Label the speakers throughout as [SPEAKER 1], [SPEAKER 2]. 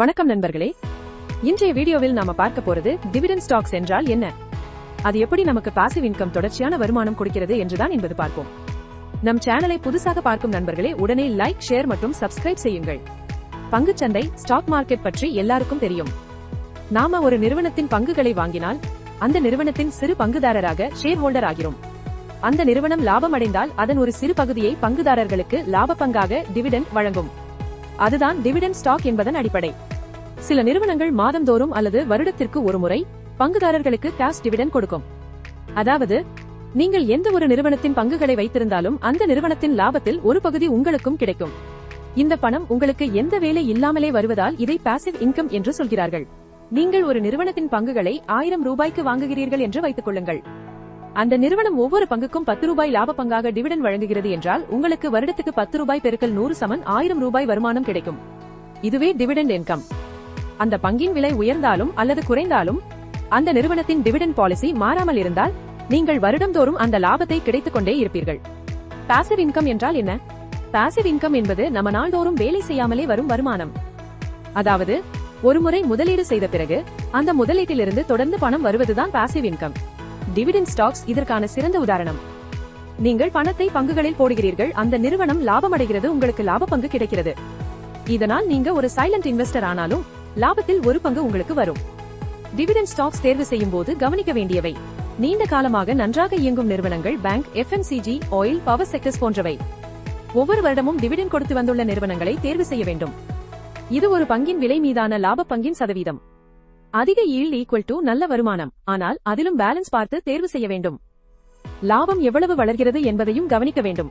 [SPEAKER 1] வணக்கம் நண்பர்களே. இன்றைய வீடியோவில் நாம பார்க்க போறது டிவிடன் ஸ்டாக்ஸ் என்றால் என்ன? அது எப்படி நமக்கு பாசிவ் இன்கம் தொடர்ச்சியான வருமானம் கொடுக்கிறது என்றுதான் என்பது பார்ப்போம். நம் சேனலை புதுசாக பார்க்கும் நண்பர்களே உடனே லைக் ஷேர் மற்றும் சப்ஸ்கிரைப் செய்யுங்கள். பங்குச்சந்தை ஸ்டாக் மார்க்கெட் பற்றி எல்லாருக்கும் தெரியும். நாம ஒரு நிறுவனத்தின் பங்குகளை வாங்கினால் அந்த நிறுவனத்தின் சிறு பங்குதாரராக ஷேர் ஹோல்டர் ஆகிறோம். அந்த நிறுவனம் லாபம் அடைந்தால் அதன் ஒரு சிறு பகுதியை பங்குதாரர்களுக்கு லாப பங்காக டிவிடெண்ட் வழங்கும். அதுதான் டிவிடெண்ட் ஸ்டாக் என்பதன் அடிப்படை. சில நிறுவனங்கள் மாதந்தோறும் அல்லது வருடத்திற்கு ஒரு முறை பங்குதாரர்களுக்கு கேஷ் டிவிடன் கொடுக்கும். அதாவது நீங்கள் எந்த ஒரு நிறுவனத்தின் பங்குகளை வைத்திருந்தாலும் அந்த நிறுவனத்தின் லாபத்தில் ஒரு பகுதி உங்களுக்கும் கிடைக்கும். இந்த பணம் உங்களுக்கு எந்த வேலை இல்லாமலே வருவதால் இதை பாசிவ் இன்கம் என்று சொல்கிறார்கள். நீங்கள் ஒரு நிறுவனத்தின் பங்குகளை ஆயிரம் ரூபாய்க்கு வாங்குகிறீர்கள் என்று வைத்துக் கொள்ளுங்கள். அந்த நிறுவனம் ஒவ்வொரு பங்குக்கும் பத்து ரூபாய் லாப பங்காக டிவிடன் வழங்குகிறது என்றால் உங்களுக்கு வருடத்துக்கு பத்து ரூபாய் பெருக்கல் நூறு சமன் ஆயிரம் ரூபாய் வருமானம் கிடைக்கும். இதுவே டிவிடெண்ட் இன்கம் அந்த பங்கின் விலை உயர்ந்தாலும் அல்லது குறைந்தாலும் அந்த நிறுவனத்தின் டிவிடன் பாலிசி மாறாமல் இருந்தால் நீங்கள் வருடந்தோறும் அந்த லாபத்தை கிடைத்துக் கொண்டே இருப்பீர்கள். பாசிவ் இன்கம் என்றால் என்ன? பாசிவ் இன்கம் என்பது நம்ம நாள்தோறும் வேலை செய்யாமலே வரும் வருமானம். அதாவது ஒருமுறை முதலீடு செய்த பிறகு அந்த முதலீட்டிலிருந்து தொடர்ந்து பணம் வருவதுதான் பாசிவ் இன்கம் டிவிடன் ஸ்டாக்ஸ் இதற்கான சிறந்த உதாரணம். நீங்கள் பணத்தை பங்குகளில் போடுகிறீர்கள் அந்த நிறுவனம் லாபம் அடைகிறது உங்களுக்கு லாப பங்கு கிடைக்கிறது. இதனால் நீங்க ஒரு சைலண்ட் இன்வெஸ்டர் ஆனாலும் லாபத்தில் ஒரு பங்கு உங்களுக்கு வரும். டிவிடெண்ட் ஸ்டாக்ஸ் தேர்வு செய்யும் போது கவனிக்க வேண்டியவை. நீண்ட காலமாக நன்றாக இயங்கும் நிறுவனங்கள் bank FMCG oil power sectors போன்றவை. ஒவ்வொரு வருடமும் டிவிடெண்ட் கொடுத்து வந்துள்ள நிறுவனங்களை தேர்வு செய்ய வேண்டும். இது ஒரு பங்கின் விலை மீதான லாப பங்கின் சதவீதம். அதிக ஈல்ட் ஈக்குவல் டு நல்ல வருமானம். ஆனால் அதிலும் பேலன்ஸ் பார்த்து தேர்வு செய்ய வேண்டும். லாபம் எவ்வளவு வளர்கிறது என்பதையும் கவனிக்க வேண்டும்.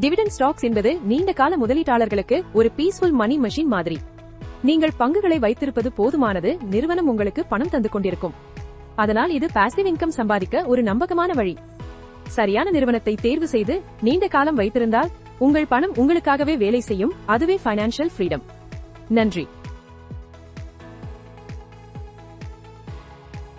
[SPEAKER 1] டிவிடெண்ட் ஸ்டாக்ஸ் என்பது நீண்ட கால முதலீட்டாளர்களுக்கு ஒரு பீஸ்ஃபுல் மணி மெஷின் மாதிரி. நீங்கள் பங்குகளை வைத்திருப்பது போதுமானது நிறுவனம் உங்களுக்கு பணம் தந்து கொண்டிருக்கும். அதனால் இது பாசிவ் இன்கம் சம்பாதிக்க ஒரு நம்பகமான வழி. சரியான நிறுவனத்தை தேர்வு செய்து நீண்ட காலம் வைத்திருந்தால் உங்கள் பணம் உங்களுக்காகவே வேலை செய்யும் அதுவே பைனான்சியல் ஃப்ரீடம் நன்றி.